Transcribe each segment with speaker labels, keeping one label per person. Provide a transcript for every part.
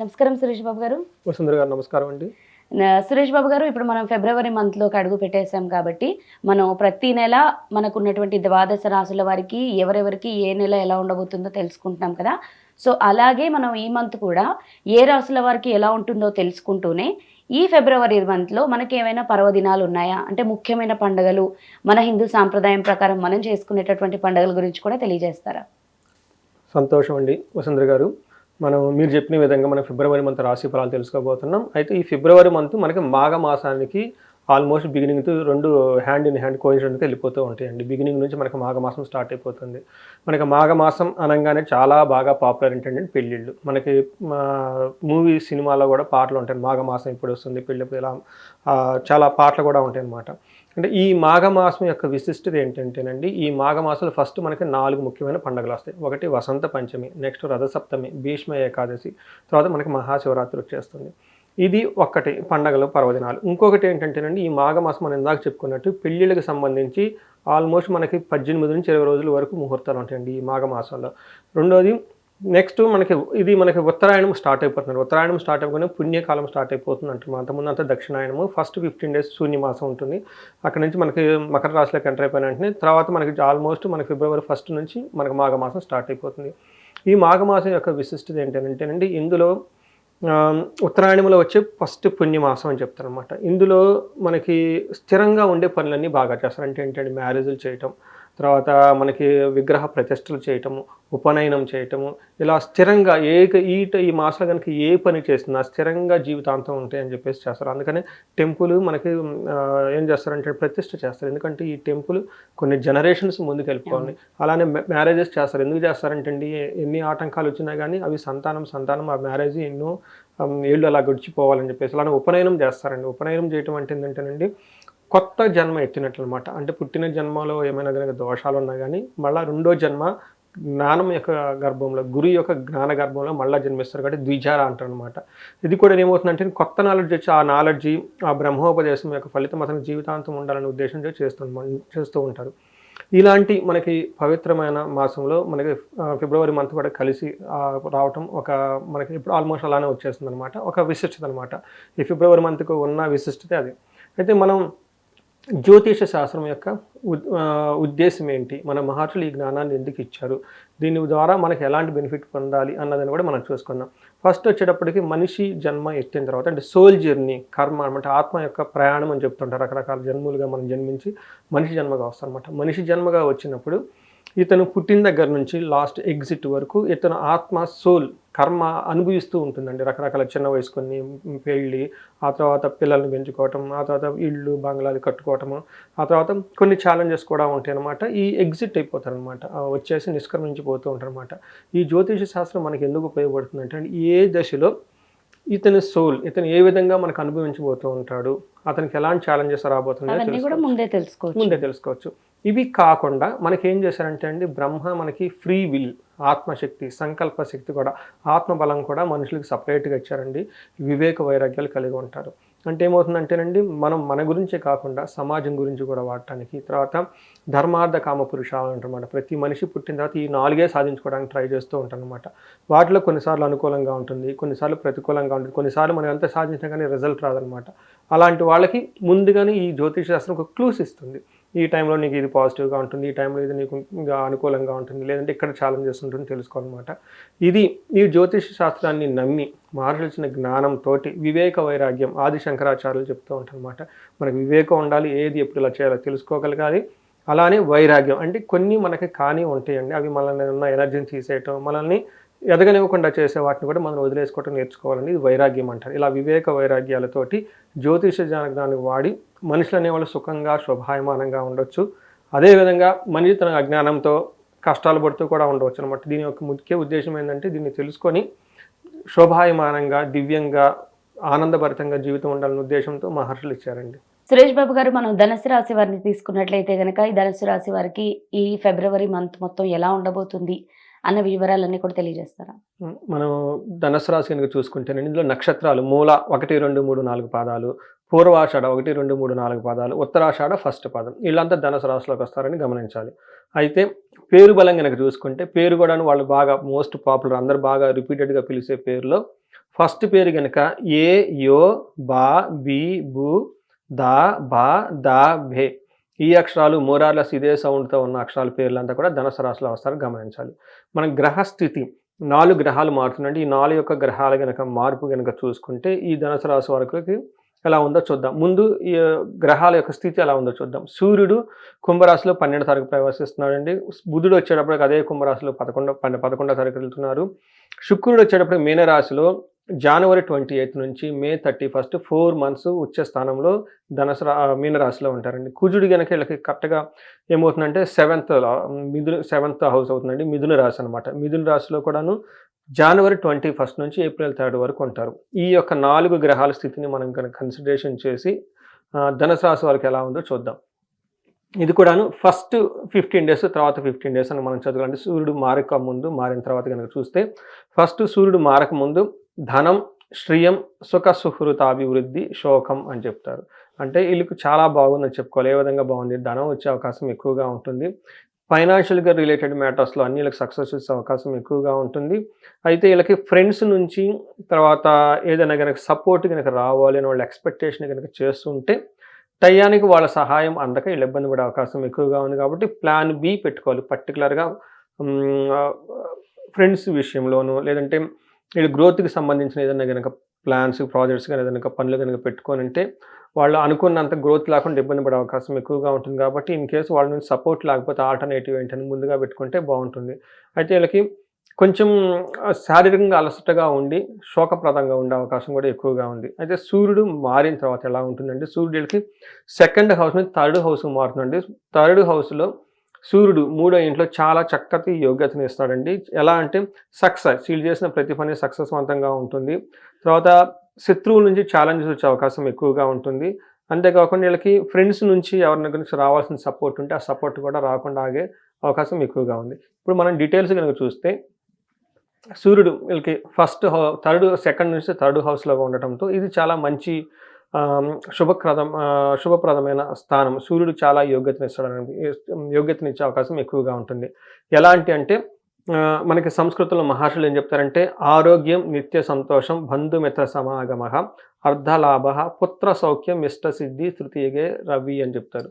Speaker 1: నమస్కారం సురేష్ బాబు గారు.
Speaker 2: వసుంధర గారు నమస్కారం అండి.
Speaker 1: సురేష్ బాబు గారు ఇప్పుడు మనం ఫిబ్రవరి మంత్లోకి అడుగు పెట్టేశాం కాబట్టి మనం ప్రతి నెల మనకున్నటువంటి ద్వాదశ రాశుల వారికి ఎవరెవరికి ఏ నెల ఎలా ఉండబోతుందో తెలుసుకుంటున్నాం కదా. సో అలాగే మనం ఈ మంత్ కూడా ఏ రాశుల వారికి ఎలా ఉంటుందో తెలుసుకుంటూనే ఈ ఫిబ్రవరి మంత్లో మనకి ఏమైనా పర్వదినాలు ఉన్నాయా? అంటే ముఖ్యమైన పండుగలు మన హిందూ సాంప్రదాయం ప్రకారం మనం చేసుకునేటటువంటి పండుగల గురించి కూడా తెలియజేస్తారా?
Speaker 2: సంతోషం అండి వసుంధర గారు. మనం మీరు చెప్పిన విధంగా మనం ఫిబ్రవరి మంత్ రాశి ఫలాలు తెలుసుకోబోతున్నాం. అయితే ఈ ఫిబ్రవరి మంత్ మనకి మాఘ మాసానికి ఆల్మోస్ట్ బిగినింగ్తో రెండు హ్యాండ్ ఇన్ హ్యాండ్ కోయించడానికి వెళ్ళిపోతూ ఉంటాయండి. బిగినింగ్ నుంచి మనకి మాఘమాసం స్టార్ట్ అయిపోతుంది. మనకి మాఘమాసం అనగానే చాలా బాగా పాపులర్ ఏంటంటే పెళ్ళిళ్ళు. మనకి మూవీ సినిమాలో కూడా పాటలు ఉంటాయి. మాఘమాసం ఇప్పుడు వస్తుంది? పెళ్ళి ఇలా చాలా పాటలు కూడా ఉంటాయి అన్నమాట అంటే ఈ మాఘమాసం యొక్క విశిష్టత ఏంటంటేనండి ఈ మాఘమాసంలో ఫస్ట్ మనకి నాలుగు ముఖ్యమైన పండుగలు వస్తాయి. ఒకటి వసంత పంచమి నెక్స్ట్ రథసప్తమి భీష్మ ఏకాదశి తర్వాత మనకి మహాశివరాత్రి వచ్చేస్తుంది. ఇది ఒక్కటి పండగలు పర్వదినాలు. ఇంకొకటి ఏంటంటేనండి ఈ మాఘమాసం మనం ఇందాక చెప్పుకున్నట్టు పెళ్ళిళ్ళకి సంబంధించి ఆల్మోస్ట్ మనకి పద్దెనిమిది నుంచి ఇరవై రోజుల వరకు ముహూర్తాలు ఉంటాయండి ఈ మాఘమాసంలో. రెండోది నెక్స్ట్ మనకి ఇది మనకి ఉత్తరాయణం స్టార్ట్ అయిపోతుంది. ఉత్తరాయణం స్టార్ట్ అయిపోయిన పుణ్యకాలం స్టార్ట్ అయిపోతుంది అంటారు. అంతకుముందు అంతా దక్షిణాయనము. ఫస్ట్ ఫిఫ్టీన్ డేస్ శూన్యమాసం ఉంటుంది. అక్కడ నుంచి మనకి మకర రాశిలోకి ఎంటర్ అయిపోయిన వెంటనే తర్వాత మనకి ఆల్మోస్ట్ మనకి ఫిబ్రవరి ఫస్ట్ నుంచి మనకి మాఘమాసం స్టార్ట్ అయిపోతుంది. ఈ మాఘమాసం యొక్క విశిష్టత ఏంటంటేనండి ఇందులో ఉత్తరాయణంలో వచ్చే ఫస్ట్ పుణ్యమాసం అని చెప్తారనమాట ఇందులో మనకి స్థిరంగా ఉండే పనులన్నీ బాగా చేస్తారు. అంటే ఏంటంటే మ్యారేజ్లు చేయటం తర్వాత మనకి విగ్రహ ప్రతిష్టలు చేయటము ఉపనయనం చేయటము ఇలా స్థిరంగా ఏ ఈ ఈ మాసాలు కనుక ఏ పని చేసినా స్థిరంగా జీవితాంతం ఉంటాయి అని చెప్పేసి చేస్తారు. అందుకని టెంపుల్ మనకి ఏం చేస్తారంటే ప్రతిష్ట చేస్తారు. ఎందుకంటే ఈ టెంపుల్ కొన్ని జనరేషన్స్ ముందుకు వెళ్ళిపోవాలి అలానే మ్యారేజెస్ చేస్తారు. ఎందుకు చేస్తారంటే అండి ఎన్ని ఆటంకాలు వచ్చినా కానీ అవి సంతానం సంతానం ఆ మ్యారేజ్ ఎన్నో ఏళ్ళు అలా గడిచిపోవాలని చెప్పేసి. అలానే ఉపనయనం చేస్తారండి. ఉపనయనం చేయటం అంటే ఏంటంటేనండి కొత్త జన్మ ఎత్తినట్లు అనమాట అంటే పుట్టిన జన్మలో ఏమైనా కనుక దోషాలు ఉన్నా కానీ మళ్ళీ రెండో జన్మ జ్ఞానం యొక్క గర్భంలో గురు యొక్క జ్ఞాన గర్భంలో మళ్ళీ జన్మిస్తారు కాబట్టి ద్విజార అంటారు అనమాట ఇది కూడా ఏమవుతుందంటే కొత్త నాలెడ్జ్ వచ్చి ఆ నాలెడ్జి ఆ బ్రహ్మోపదేశం యొక్క ఫలితం అతని జీవితాంతం ఉండాలనే ఉద్దేశంతో చేస్తూ చేస్తూ ఉంటారు. ఇలాంటి మనకి పవిత్రమైన మాసంలో మనకి ఫిబ్రవరి మంత్ కూడా కలిసి రావటం ఒక మనకి ఇప్పుడు ఆల్మోస్ట్ అలానే వచ్చేస్తుంది అనమాట ఒక విశిష్టత అనమాట. ఈ ఫిబ్రవరి మంత్కు ఉన్న విశిష్టత అది. అయితే మనం జ్యోతిష శాస్త్రం యొక్క ఉద్- ఉద్దేశం ఏంటి? మన మహర్షులు ఈ జ్ఞానాన్ని ఎందుకు ఇచ్చారు? దీని ద్వారా మనకు ఎలాంటి బెనిఫిట్ పొందాలి అన్నదని కూడా మనం చూసుకున్నాం ఫస్ట్ వచ్చేటప్పటికి మనిషి జన్మ ఎత్తిన తర్వాత అంటే సోల్ జర్నీ కర్మ అనమాట ఆత్మ యొక్క ప్రయాణం అని చెప్తుంటారు. రకరకాల జన్ములుగా మనం జన్మించి మనిషి జన్మగా వస్తాం అనమాట మనిషి జన్మగా వచ్చినప్పుడు ఇతను పుట్టిన దగ్గర నుంచి లాస్ట్ ఎగ్జిట్ వరకు ఇతను ఆత్మ సోల్ కర్మ అనుభవిస్తూ ఉంటుందండి. రకరకాల చిన్న వయసు కొన్ని పెళ్ళి ఆ తర్వాత పిల్లల్ని పెంచుకోవటం ఆ తర్వాత ఇళ్ళు బంగ్లాలు కట్టుకోవటము ఆ తర్వాత కొన్ని ఛాలెంజెస్ కూడా ఉంటాయి అనమాట ఈ ఎగ్జిట్ అయిపోతారు అనమాట వచ్చేసి నిష్క్రమించిపోతూ ఉంటారు అనమాట ఈ జ్యోతిష శాస్త్రం మనకి ఎందుకు ఉపయోగపడుతుంది అంటే ఏ దశలో ఇతని సోల్ ఇతను ఏ విధంగా మనకు అనుభవించబోతూ ఉంటాడు అతనికి ఎలాంటి ఛాలెంజెస్ రాబోతున్నాయో.
Speaker 1: ముందే తెలుసుకోవచ్చు.
Speaker 2: ముందే తెలుసుకోవచ్చు. ఇవి కాకుండా మనకేం చేశారంటే అండి బ్రహ్మ మనకి ఫ్రీ విల్ ఆత్మశక్తి సంకల్ప శక్తి కూడా ఆత్మబలం కూడా మనుషులకు సపరేట్గా ఇచ్చారండి. వివేక వైరాగ్యాలు కలిగి ఉంటారు. అంటే ఏమవుతుందంటేనండి మనం మన గురించే కాకుండా సమాజం గురించి కూడా వాడటానికి తర్వాత ధర్మార్థ కామ పురుషాలు అంటారన్నమాట. ప్రతి మనిషి పుట్టిన తర్వాత ఈ నాలుగే సాధించుకోవడానికి ట్రై చేస్తూ ఉంటారు అనమాట వాటిలో కొన్నిసార్లు అనుకూలంగా ఉంటుంది కొన్నిసార్లు ప్రతికూలంగా ఉంటుంది కొన్నిసార్లు మనం ఎంత సాధించినా కానీ రిజల్ట్ రాదనమాట అలాంటి వాళ్ళకి ముందుగానే ఈ జ్యోతిష శాస్త్రం ఒక క్లూస్ ఇస్తుంది. ఈ టైంలో నీకు ఇది పాజిటివ్గా ఉంటుంది ఈ టైంలో ఇది నీకు ఇంకా అనుకూలంగా ఉంటుంది లేదంటే ఇక్కడ ఛాలెంజెస్ ఉంటుంది తెలుసుకోవాలన్నమాట. ఇది ఈ జ్యోతిష శాస్త్రాన్ని నమ్మి మహర్షులు జ్ఞానంతోటి జ్ఞానంతో వివేక వైరాగ్యం ఆది శంకరాచార్యులు చెప్తూ ఉంటారన్నమాట. మనకు వివేకం ఉండాలి ఏది ఎప్పుడు ఇలా చేయాలో తెలుసుకోగలగాలి. అలానే వైరాగ్యం అంటే కొన్ని మనకి కానీ ఉంటాయండి. అవి మనల్ని ఉన్న ఎనర్జీని తీసేయటం మనల్ని ఎదగనివ్వకుండా చేసే వాటిని కూడా మనం వదిలేసుకోవటం నేర్చుకోవాలని ఇది వైరాగ్యం అంటారు. ఇలా వివేక వైరాగ్యాలతోటి జ్యోతిష జ్ఞానాన్ని వాడి మనుషులు అనేవాళ్ళు సుఖంగా శుభాయమానంగా ఉండొచ్చు. అదేవిధంగా మనిషి తన అజ్ఞానంతో కష్టాలు పడుతూ కూడా ఉండవచ్చు అనమాట దీని యొక్క ముఖ్య ఉద్దేశం ఏంటంటే దీన్ని తెలుసుకొని శోభాయమానంగా దివ్యంగా ఆనందభరితంగా జీవితం ఉండాలనే ఉద్దేశంతో మహర్షులు ఇచ్చారండి.
Speaker 1: సురేష్ బాబు గారు మనం ధనుసు రాశి వారిని తీసుకున్నట్లయితే కనుక ఈ ధనుసు రాశి వారికి ఈ ఫిబ్రవరి మంత్ మొత్తం ఎలా ఉండబోతుంది? అన్న వివరాలన్నీ కూడా తెలియజేస్తారా?
Speaker 2: మనం ధనుసు రాశి కనుక చూసుకుంటే ఇందులో నక్షత్రాలు మూల ఒకటి రెండు మూడు నాలుగు పాదాలు పూర్వాషాఢ ఒకటి రెండు మూడు నాలుగు పాదాలు ఉత్తరాషాఢ ఫస్ట్ పాదం. వీళ్ళంతా ధనుసు రాశిలోకి వస్తారని గమనించాలి. అయితే పేరు బలం కనుక చూసుకుంటే పేరు కూడా వాళ్ళు బాగా మోస్ట్ పాపులర్ అందరు బాగా రిపీటెడ్గా పిలిచే పేరులో ఫస్ట్ పేరు కనుక ఏ యో బా బి బు దా బా దా భే. ఈ అక్షరాలు మోరార్లస్ ఇదే సౌండ్తో ఉన్న అక్షరాల పేర్లంతా కూడా ధనసరాశిలో వస్తారు గమనించాలి. మన గ్రహస్థితి నాలుగు గ్రహాలు మారుతుందండి. ఈ నాలుగు యొక్క గ్రహాలు కనుక మార్పు కనుక చూసుకుంటే ఈ ధనుసు రాశి వరకు ఎలా ఉందో చూద్దాం. ముందు ఈ గ్రహాల యొక్క స్థితి ఎలా ఉందో చూద్దాం. సూర్యుడు కుంభరాశిలో పన్నెండు తారీఖు ప్రవేశిస్తున్నాడండి. బుధుడు వచ్చేటప్పటికి అదే కుంభరాశిలో పదకొండో పన్నె పదకొండో తారీఖు వెళ్తున్నారు. శుక్రుడు వచ్చేటప్పటికి మీనరాశిలో జనవరి ట్వంటీ ఎయిత్ నుంచి May thirty first four months ఉచ్చ స్థానంలో ధనసు మీనరాశిలో ఉంటారండి. కుజుడు కనుక వీళ్ళకి కరెక్ట్గా ఏమవుతుందంటే సెవెంత్ మిథున సెవెంత్ హౌస్ అవుతుందండి. మిథున రాశి అనమాట మిథున రాశిలో కూడాను జనవరి ట్వంటీ ఫస్ట్ నుంచి ఏప్రిల్ థర్డ్ వరకు ఉంటారు. ఈ యొక్క నాలుగు గ్రహాల స్థితిని మనం కనుక కన్సిడరేషన్ చేసి ధనుసు రాశి వారికి ఎలా ఉందో చూద్దాం. ఇది కూడాను ఫస్ట్ ఫిఫ్టీన్ డేస్ తర్వాత ఫిఫ్టీన్ డేస్ అని మనం చదవాలంటే సూర్యుడు మారక ముందు మారిన తర్వాత కనుక చూస్తే ఫస్ట్ సూర్యుడు మారక ముందు ధనం శ్రియం సుఖ సుహృతాభివృద్ధి శోకం అని చెప్తారు. అంటే వీళ్ళకి చాలా బాగుందని చెప్పుకోవాలి. ఏ విధంగా బాగుంది? ధనం వచ్చే అవకాశం ఎక్కువగా ఉంటుంది. ఫైనాన్షియల్గా రిలేటెడ్ మ్యాటర్స్లో అన్ని వీళ్ళకి సక్సెస్ వచ్చే అవకాశం ఎక్కువగా ఉంటుంది. అయితే వీళ్ళకి ఫ్రెండ్స్ నుంచి తర్వాత ఏదైనా కనుక సపోర్ట్ కనుక రావాలి అని వాళ్ళ ఎక్స్పెక్టేషన్ కనుక చేస్తుంటే టయానికి వాళ్ళ సహాయం అందక వీళ్ళు ఇబ్బంది పడే అవకాశం ఎక్కువగా ఉంది కాబట్టి ప్లాన్ బి పెట్టుకోవాలి. పర్టికులర్గా ఫ్రెండ్స్ విషయంలోనూ లేదంటే వీళ్ళు గ్రోత్కి సంబంధించిన ఏదైనా కనుక ప్లాన్స్ ప్రాజెక్ట్స్ కానీ ఏదైనా పనులు కనుక పెట్టుకొని ఉంటే వాళ్ళు అనుకున్నంత గ్రోత్ లేకుండా ఇబ్బంది పడే అవకాశం ఎక్కువగా ఉంటుంది కాబట్టి ఇన్ కేసు వాళ్ళ నుంచి సపోర్ట్ లేకపోతే ఆల్టర్నేటివ్ ఏంటని ముందుగా పెట్టుకుంటే బాగుంటుంది. అయితే వీళ్ళకి కొంచెం శారీరకంగా అలసటగా ఉండి శోకప్రదంగా ఉండే అవకాశం కూడా ఎక్కువగా ఉంది. అయితే సూర్యుడు మారిన తర్వాత ఎలా ఉంటుందంటే సూర్యుడికి సెకండ్ హౌస్ నుంచి థర్డ్ హౌస్ మారుతుందండి. థర్డ్ హౌస్లో సూర్యుడు మూడో ఇంట్లో చాలా చక్కటి యోగ్యతను ఇస్తాడండి. ఎలా అంటే సక్సెస్ వీళ్ళు చేసిన ప్రతి పని సక్సెస్వంతంగా ఉంటుంది. తర్వాత శత్రువుల నుంచి ఛాలెంజెస్ వచ్చే అవకాశం ఎక్కువగా ఉంటుంది. అంతేకాకుండా వీళ్ళకి ఫ్రెండ్స్ నుంచి ఎవరిని గురించి రావాల్సిన సపోర్ట్ ఉంటే ఆ సపోర్ట్ కూడా రాకుండా ఆగే అవకాశం ఎక్కువగా ఉంది. ఇప్పుడు మనం డీటెయిల్స్ కనుక చూస్తే సూర్యుడు వీళ్ళకి ఫస్ట్ హౌ థర్డ్ సెకండ్ నుంచి థర్డ్ హౌస్లో ఉండటంతో ఇది చాలా మంచి శుభప్రదం శుభప్రదమైన స్థానం. సూర్యుడు చాలా యోగ్యతనిస్తాడని యోగ్యతనిచ్చే అవకాశం ఎక్కువగా ఉంటుంది. ఎలాంటి అంటే మనకి సంస్కృతంలో మహర్షులు ఏం చెప్తారంటే ఆరోగ్యం నిత్య సంతోషం బంధుమిత్ర సమాగమ అర్ధలాభ పుత్ర సౌఖ్యం ఇష్టసిద్ధి తృతీయగే రవి అని చెప్తారు.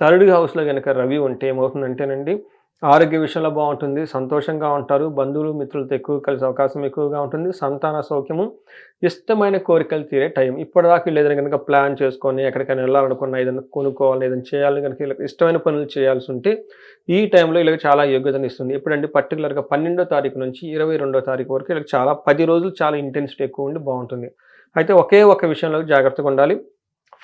Speaker 2: థర్డ్ హౌస్లో కనుక రవి ఉంటే ఏమవుతుందంటేనండి ఆరోగ్య విషయంలో బాగుంటుంది సంతోషంగా ఉంటారు బంధువులు మిత్రులతో ఎక్కువ కలిసే అవకాశం ఎక్కువగా ఉంటుంది సంతాన సౌఖ్యము ఇష్టమైన కోరికలు తీరే టైం. ఇప్పటిదాకా వీళ్ళు కనుక ప్లాన్ చేసుకొని ఎక్కడికైనా వెళ్ళాలనుకున్నా ఏదైనా కొనుక్కోవాలి ఏదైనా చేయాలని కనుక వీళ్ళకి ఇష్టమైన పనులు చేయాల్సి ఉంటే ఈ టైంలో వీళ్ళకి చాలా యోగ్యతను ఇస్తుంది. ఎప్పుడంటే పర్టికులర్గా పన్నెండో తారీఖు నుంచి ఇరవై రెండో తారీఖు వరకు వీళ్ళకి చాలా పది రోజులు చాలా ఇంటెన్సిటీ ఎక్కువ ఉండి బాగుంటుంది. అయితే ఒకే ఒక విషయంలో జాగ్రత్తగా ఉండాలి.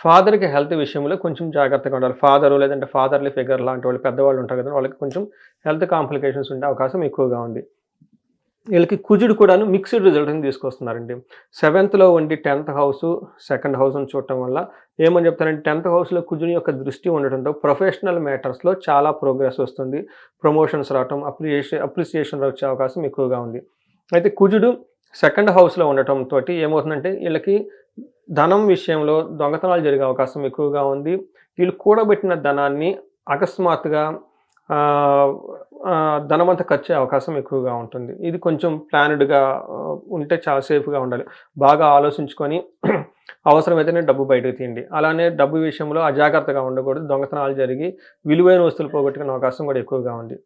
Speaker 2: ఫాదర్కి హెల్త్ విషయంలో కొంచెం జాగ్రత్తగా ఉండాలి. ఫాదర్ లేదంటే ఫాదర్లీ ఫిగర్ లాంటి వాళ్ళు పెద్దవాళ్ళు ఉంటారు కదా వాళ్ళకి కొంచెం హెల్త్ కాంప్లికేషన్స్ ఉండే అవకాశం ఎక్కువగా ఉంది. వీళ్ళకి కుజుడు కూడాను మిక్స్డ్ రిజల్ట్ని తీసుకొస్తున్నారండి. సెవెంత్లో ఉండి టెన్త్ హౌస్ సెకండ్ హౌస్ని చూడటం వల్ల ఏమని చెప్తారంటే టెన్త్ హౌస్లో కుజుని యొక్క దృష్టి ఉండటంతో ప్రొఫెషనల్ మ్యాటర్స్లో చాలా ప్రోగ్రెస్ వస్తుంది. ప్రమోషన్స్ రావటం అప్రిషియేషన్ అప్రిసియేషన్ వచ్చే అవకాశం ఎక్కువగా ఉంది. అయితే కుజుడు సెకండ్ హౌస్లో ఉండటంతో ఏమవుతుందంటే వీళ్ళకి ధనం విషయంలో దొంగతనాలు జరిగే అవకాశం ఎక్కువగా ఉంది. వీళ్ళు కూడబెట్టిన ధనాన్ని అకస్మాత్తుగా ఆ, ధనమంతా ఖర్చు అవకాశం ఎక్కువగా ఉంటుంది. ఇది కొంచెం ప్లానెడ్గా ఉంటే చాలా సేఫ్గా ఉండాలి. బాగా ఆలోచించుకొని అవసరమైతేనే డబ్బు బయటకు తీయండి. అలానే డబ్బు విషయంలో అజాగ్రత్తగా ఉండకూడదు. దొంగతనాలు జరిగి విలువైన వస్తువులు పోగొట్టుకునే అవకాశం కూడా ఎక్కువగా ఉంది.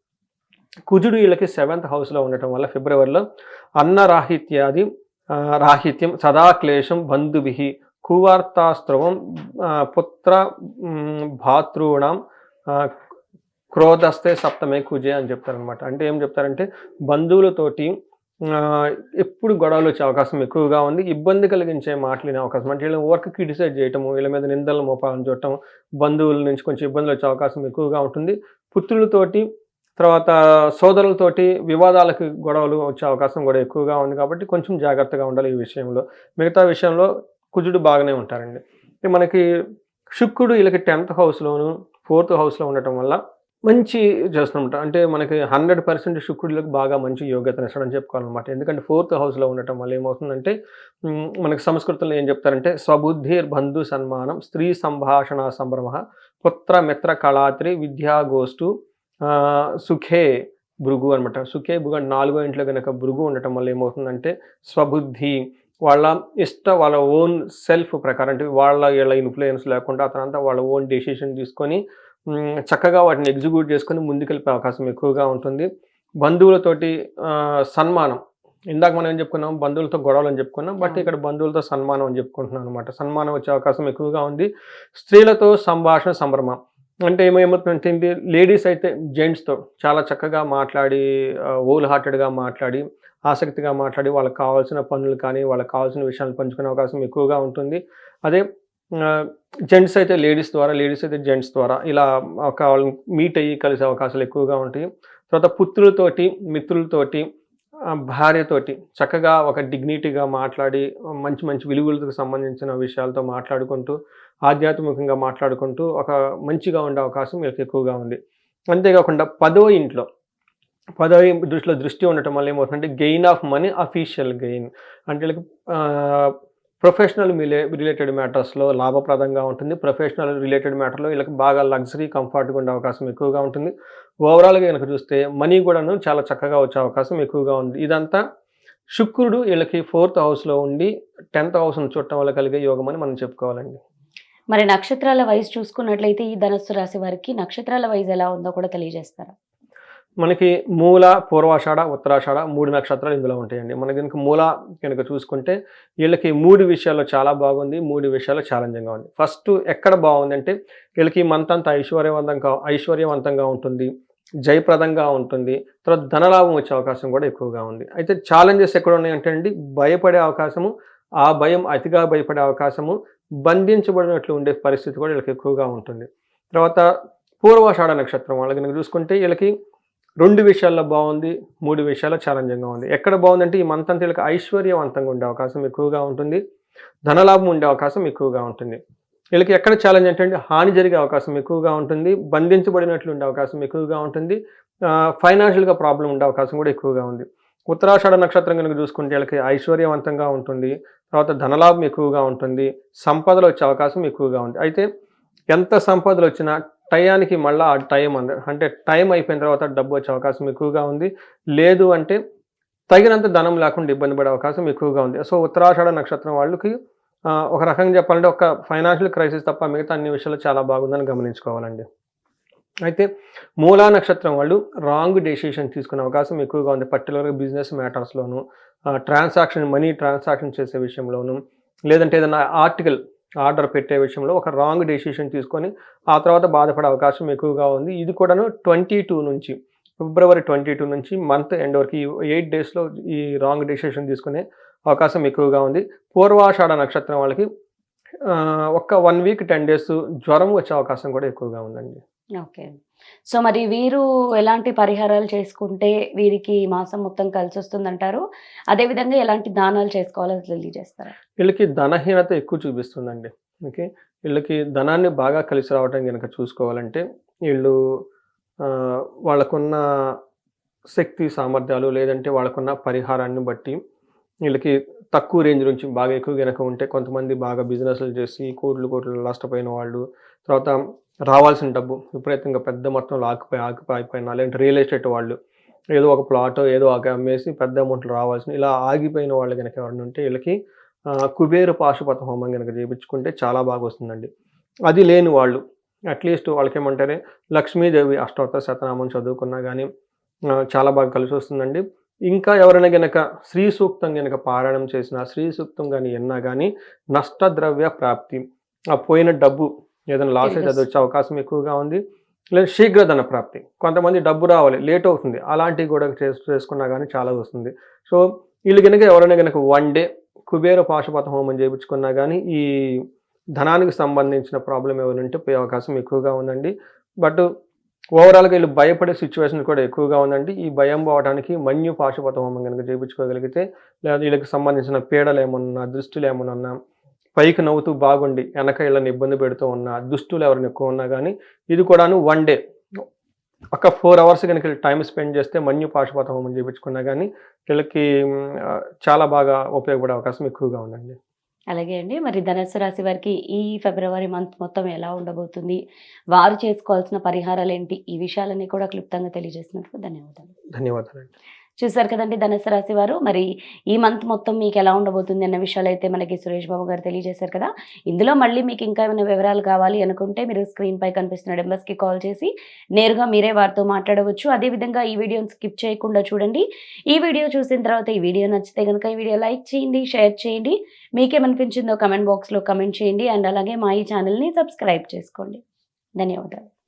Speaker 2: కుజుడు వీళ్ళకి సెవెంత్ హౌస్లో ఉండటం వల్ల ఫిబ్రవరిలో అన్నరాహిత్యాది రాహిత్యం సదా క్లేశం బంధుభి కువార్తాస్త్రవం పుత్ర భాతృణం క్రోధస్తే సప్తమే కుజే అని చెప్తారనమాట అంటే ఏం చెప్తారంటే బంధువులతోటి ఎప్పుడు గొడవలు వచ్చే అవకాశం ఎక్కువగా ఉంది. ఇబ్బంది కలిగించే మాటలు వినే అవకాశం అంటే వీళ్ళని వర్క్ క్రిటిసైజ్ చేయటము వీళ్ళ మీద నిందలు మోపాలని చూడటం బంధువుల నుంచి కొంచెం ఇబ్బందులు వచ్చే అవకాశం ఎక్కువగా ఉంటుంది. పుత్రులతోటి తర్వాత సోదరులతోటి వివాదాలకు గొడవలు వచ్చే అవకాశం కూడా ఎక్కువగా ఉంది కాబట్టి కొంచెం జాగ్రత్తగా ఉండాలి ఈ విషయంలో. మిగతా విషయంలో కుజుడు బాగానే ఉంటారండి. మనకి శుక్రుడు వీళ్ళకి టెన్త్ హౌస్లోను ఫోర్త్ హౌస్లో ఉండటం వల్ల మంచి చేస్తున్నమాట అంటే మనకి హండ్రెడ్ పర్సెంట్ శుక్రుడికి బాగా మంచి యోగ్యతను ఇస్తాడని చెప్పుకోవాలన్నమాట. ఎందుకంటే ఫోర్త్ హౌస్లో ఉండటం వల్ల ఏమవుతుందంటే మనకి సంస్కృతంలో ఏం చెప్తారంటే స్వబుద్ధిర్ బంధు సన్మానం స్త్రీ సంభాషణ సంభ్రమ పుత్ర మిత్ర కళాత్రి విద్యాగోష్ఠు సుఖే భృగు అనమాట సుఖే భృగు అంటే నాలుగో ఇంట్లో కనుక భృగు ఉండటం వల్ల ఏమవుతుందంటే స్వబుద్ధి వాళ్ళ ఇష్ట వాళ్ళ ఓన్ సెల్ఫ్ ప్రకారం అంటే వాళ్ళ వీళ్ళ ఇన్ఫ్లుయెన్స్ లేకుండా అతనంతా వాళ్ళ ఓన్ డెసిషన్ తీసుకొని చక్కగా వాటిని ఎగ్జిక్యూట్ చేసుకొని ముందుకెళ్ళిపోయే అవకాశం ఎక్కువగా ఉంటుంది. బంధువులతోటి సన్మానం. ఇందాక మనం ఏం చెప్పుకున్నాం? బంధువులతో గొడవలు అని చెప్పుకున్నాం. బట్. ఇక్కడ బంధువులతో సన్మానం అని చెప్పుకుంటున్నాం అనమాట సన్మానం వచ్చే అవకాశం ఎక్కువగా ఉంది. స్త్రీలతో సంభాషణ సంభ్రమ. అంటే ఏమేమవుతుందంటే లేడీస్ అయితే జెంట్స్తో చాలా చక్కగా మాట్లాడి ఓల్ హార్టెడ్గా మాట్లాడి ఆసక్తిగా మాట్లాడి వాళ్ళకి కావాల్సిన పనులు కానీ వాళ్ళకి కావాల్సిన విషయాలు పంచుకునే అవకాశం ఎక్కువగా ఉంటుంది. అదే జెంట్స్ అయితే లేడీస్ ద్వారా లేడీస్ అయితే జెంట్స్ ద్వారా ఇలా ఒక వాళ్ళని మీట్ అయ్యి కలిసే అవకాశాలు ఎక్కువగా ఉంటాయి. తర్వాత పుత్రులతోటి మిత్రులతోటి భార్యతోటి చక్కగా ఒక డిగ్నిటీగా మాట్లాడి మంచి మంచి విలువలకు సంబంధించిన విషయాలతో మాట్లాడుకుంటూ ఆధ్యాత్మికంగా మాట్లాడుకుంటూ ఒక మంచిగా ఉండే అవకాశం వీళ్ళకి ఎక్కువగా ఉంది. అంతేకాకుండా పదో ఇంట్లో పదో దృష్టిలో దృష్టి ఉండటం వల్ల ఏమవుతుందంటే gain of money official gain అంటే వీళ్ళకి ప్రొఫెషనల్ రిలేటెడ్ మ్యాటర్స్లో లాభప్రదంగా ఉంటుంది. ప్రొఫెషనల్ రిలేటెడ్ మ్యాటర్లో వీళ్ళకి బాగా లగ్జరీ కంఫర్ట్గా ఉండే అవకాశం ఎక్కువగా ఉంటుంది. ఓవరాల్గా కనుక చూస్తే మనీ కూడాను చాలా చక్కగా వచ్చే అవకాశం ఎక్కువగా ఉంది. ఇదంతా శుక్రుడు వీళ్ళకి ఫోర్త్ హౌస్లో ఉండి టెన్త్ హౌస్ను చూడటం వల్ల కలిగే యోగం అని మనం చెప్పుకోవాలండి.
Speaker 1: మరి నక్షత్రాల వైజ్ చూసుకున్నట్లయితే ఈ ధనస్సు రాశి వారికి నక్షత్రాల వైజ్ ఎలా ఉందో కూడా తెలియజేస్తారా?
Speaker 2: మనకి మూల పూర్వాషాఢ ఉత్తరాషాఢ మూడు నక్షత్రాలు ఇందులో ఉంటాయండి. మనకి కనుక మూల కనుక చూసుకుంటే వీళ్ళకి మూడు విషయాల్లో చాలా బాగుంది మూడు విషయాల్లో ఛాలెంజింగ్గా ఉంది. ఫస్ట్ ఎక్కడ బాగుంది అంటే వీళ్ళకి మంత్ అంతా ఐశ్వర్యవంతంగా ఐశ్వర్యవంతంగా ఉంటుంది జయప్రదంగా ఉంటుంది. తర్వాత ధనలాభం వచ్చే అవకాశం కూడా ఎక్కువగా ఉంది. అయితే ఛాలెంజెస్ ఎక్కడ ఉన్నాయంటే అండి భయపడే అవకాశము ఆ భయం అతిగా భయపడే అవకాశము బంధించబడినట్లు ఉండే పరిస్థితి కూడా వీళ్ళకి ఎక్కువగా ఉంటుంది. తర్వాత పూర్వాషాఢ నక్షత్రం వాళ్ళకి కనుక చూసుకుంటే వీళ్ళకి రెండు విషయాల్లో బాగుంది మూడు విషయాల్లో ఛాలెంజింగ్గా ఉంది. ఎక్కడ బాగుందంటే ఈ మంత్ అంతా వీళ్ళకి ఐశ్వర్యవంతంగా ఉండే అవకాశం ఎక్కువగా ఉంటుంది ధనలాభం ఉండే అవకాశం ఎక్కువగా ఉంటుంది. వీళ్ళకి ఎక్కడ ఛాలెంజ్ అంటే హాని జరిగే అవకాశం ఎక్కువగా ఉంటుంది బంధించబడినట్లు ఉండే అవకాశం ఎక్కువగా ఉంటుంది ఫైనాన్షియల్గా ప్రాబ్లం ఉండే అవకాశం కూడా ఎక్కువగా ఉంది. ఉత్తరాషాఢ నక్షత్రం కనుక చూసుకుంటే వీళ్ళకి ఐశ్వర్యవంతంగా ఉంటుంది. తర్వాత ధనలాభం ఎక్కువగా ఉంటుంది. సంపదలు వచ్చే అవకాశం ఎక్కువగా ఉంది. అయితే ఎంత సంపదలు వచ్చినా టయానికి మళ్ళీ ఆ టైం అంద అంటే టైం అయిపోయిన తర్వాత డబ్బు వచ్చే అవకాశం ఎక్కువగా ఉంది. లేదు అంటే తగినంత ధనం లేకుండా ఇబ్బంది పడే అవకాశం ఎక్కువగా ఉంది. సో ఉత్తరాషాఢ నక్షత్రం వాళ్ళకి ఒక రకంగా చెప్పాలంటే ఒక ఫైనాన్షియల్ క్రైసిస్ తప్ప మిగతా అన్ని విషయాలు చాలా బాగుందని గమనించుకోవాలండి. అయితే మూలా నక్షత్రం వాళ్ళు రాంగ్ డెసిషన్ తీసుకునే అవకాశం ఎక్కువగా ఉంది పర్టికులర్గా బిజినెస్ మ్యాటర్స్లోను ట్రాన్సాక్షన్ మనీ ట్రాన్సాక్షన్ చేసే విషయంలోను లేదంటే ఏదైనా ఆర్టికల్ ఆర్డర్ పెట్టే విషయంలో ఒక రాంగ్ డెసిషన్ తీసుకొని ఆ తర్వాత బాధపడే అవకాశం ఎక్కువగా ఉంది. ఇది కూడాను ట్వంటీ టూ నుంచి ఫిబ్రవరి ట్వంటీ టూ నుంచి మంత్ ఎండ్ వరకు ఈ ఎయిట్ డేస్లో ఈ రాంగ్ డెసిషన్ తీసుకునే అవకాశం ఎక్కువగా ఉంది. పూర్వాషాఢ నక్షత్రం వాళ్ళకి ఒక్క వన్ వీక్ టెన్ డేస్ జ్వరం వచ్చే అవకాశం కూడా ఎక్కువగా ఉందండి.
Speaker 1: ఓకే. సో మరి వీరు ఎలాంటి పరిహారాలు చేసుకుంటే వీరికి ఈ మాసం మొత్తం కలిసి వస్తుందంటారు అదేవిధంగా ఎలాంటి దానాలు చేసుకోవాలో తెలియజేస్తారా?
Speaker 2: వీళ్ళకి ధనహీనత ఎక్కువ చూపిస్తుందండి. ఓకే. వీళ్ళకి ధనాన్ని బాగా కలిసి రావడం కనుక చూసుకోవాలంటే వీళ్ళు వాళ్ళకున్న శక్తి సామర్థ్యాలు లేదంటే వాళ్ళకున్న పరిహారాన్ని బట్టి వీళ్ళకి తక్కువ రేంజ్ నుంచి బాగా ఎక్కువ కనుక ఉంటే కొంతమంది బాగా బిజినెస్లు చేసి కోట్లు కోట్లు నష్టపోయిన వాళ్ళు తర్వాత రావాల్సిన డబ్బు విపరీతంగా పెద్ద మొత్తంలో ఆకుపోయి ఆకుపోయి ఆగిపోయినా లేదంటే రియల్ ఎస్టేట్ వాళ్ళు. ఏదో ఒక ప్లాట్ ఏదో ఒక అమ్మేసి పెద్ద అమౌంట్లు రావాల్సిన ఇలా ఆగిపోయిన వాళ్ళు కనుక ఎవరైనా ఉంటే వీళ్ళకి కుబేరు పాశుపత హోమం కనుక చేయించుకుంటే చాలా బాగా వస్తుందండి. అది లేని వాళ్ళు అట్లీస్ట్ వాళ్ళకి ఏమంటారే లక్ష్మీదేవి అష్టోత్తర శతనామం చదువుకున్నా కానీ చాలా బాగా కలిసి వస్తుందండి. ఇంకా ఎవరైనా గనక శ్రీ సూక్తం గనక పారాయణం చేసినా శ్రీ సూక్తం కానీ ఎన్నా కానీ నష్టద్రవ్య ప్రాప్తి. ఆ పోయిన డబ్బు ఏదైనా లాస్ అయితే అది వచ్చే అవకాశం ఎక్కువగా ఉంది. లేదా శీఘ్ర ధన ప్రాప్తి. కొంతమంది డబ్బు రావాలి లేట్ అవుతుంది. అలాంటివి కూడా చేసు చేసుకున్నా కానీ చాలా వస్తుంది. సో వీళ్ళు కనుక ఎవరైనా కనుక వన్ డే కుబేర పాశుపత హోమం చేయించుకున్నా కానీ ఈ ధనానికి సంబంధించిన ప్రాబ్లం ఏమైనా ఉంటే పోయే అవకాశం ఎక్కువగా ఉందండి. బట్ ఓవరాల్గా వీళ్ళు భయపడే సిచ్యువేషన్ కూడా ఎక్కువగా ఉందండి. ఈ భయం పోవడానికి మన్యు పాశుపత హోమం కనుక చేయించుకోగలిగితే లేదా వీళ్ళకి సంబంధించిన పీడలు ఏమన్నా దృష్టిలు ఏమన్నా పైకి నవ్వుతూ బాగుండి వెనక వీళ్ళని ఇబ్బంది పెడుతూ ఉన్నా దుష్టులు ఎవరిని ఎక్కువ ఉన్నా కానీ ఇది కూడాను వన్ డే ఒక ఫోర్ అవర్స్ కనుక టైం స్పెండ్ చేస్తే మన్యు పాశుపత హోమం చేయించుకున్నా కానీ వీళ్ళకి చాలా బాగా ఉపయోగపడే అవకాశం ఎక్కువగా ఉందండి.
Speaker 1: అలాగే అండి. మరి ధనస్సు రాశి వారికి ఈ ఫిబ్రవరి మంత్ మొత్తం ఎలా ఉండబోతుంది? వారు చేసుకోవాల్సిన పరిహారాలు ఏంటి? ఈ విషయాలన్నీ కూడా క్లుప్తంగా తెలియజేసినందుకు ధన్యవాదాలు.
Speaker 2: ధన్యవాదాలు
Speaker 1: చూసారు కదండి ధనుసు రాశి వారు. మరి ఈ మంత్ మొత్తం మీకు ఎలా ఉండబోతుంది అన్న విషయాలు అయితే మనకి సురేష్ బాబు గారు తెలియజేశారు కదా. ఇందులో మళ్ళీ మీకు ఇంకా ఏమైనా వివరాలు కావాలి అనుకుంటే మీరు స్క్రీన్ పై కనిపిస్తున్న నెంబర్స్కి కాల్ చేసి నేరుగా మీరే వారితో మాట్లాడవచ్చు. అదేవిధంగా ఈ వీడియోని స్కిప్ చేయకుండా చూడండి. ఈ వీడియో చూసిన తర్వాత ఈ వీడియో నచ్చితే కనుక ఈ వీడియో లైక్ చేయండి షేర్ చేయండి. మీకేమనిపించిందో కమెంట్ బాక్స్లో కమెంట్ చేయండి. అండ్ అలాగే మా ఈ ఛానల్ని సబ్స్క్రైబ్ చేసుకోండి. ధన్యవాదాలు.